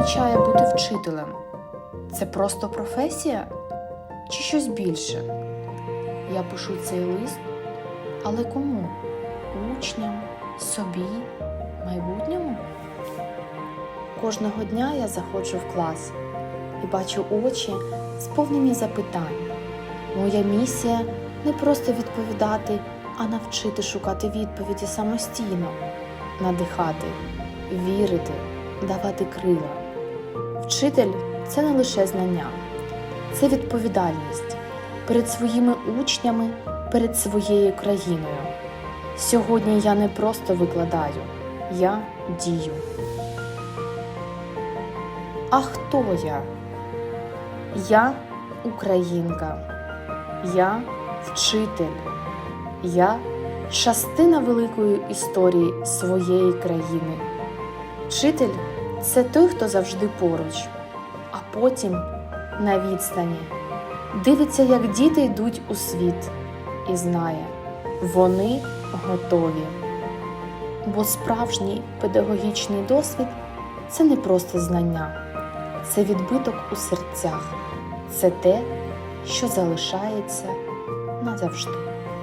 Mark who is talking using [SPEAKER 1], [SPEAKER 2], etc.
[SPEAKER 1] означає бути вчителем? Це просто професія чи щось більше? Я пишу цей лист, але кому? Учням, собі, майбутньому? Кожного дня я заходжу в клас і бачу очі, сповнені запитань. Моя місія не просто відповідати, а навчити шукати відповіді самостійно, надихати, вірити, давати крила. Вчитель це не лише знання, це відповідальність перед своїми учнями, перед своєю країною. Сьогодні я не просто викладаю, я дію. А хто я? Я українка, я вчитель, я частина великої історії своєї країни. Вчитель це той, хто завжди поруч, а потім на відстані дивиться, як діти йдуть у світ, і знає, вони готові. Бо справжній педагогічний досвід це не просто знання, це відбиток у серцях, це те, що залишається назавжди.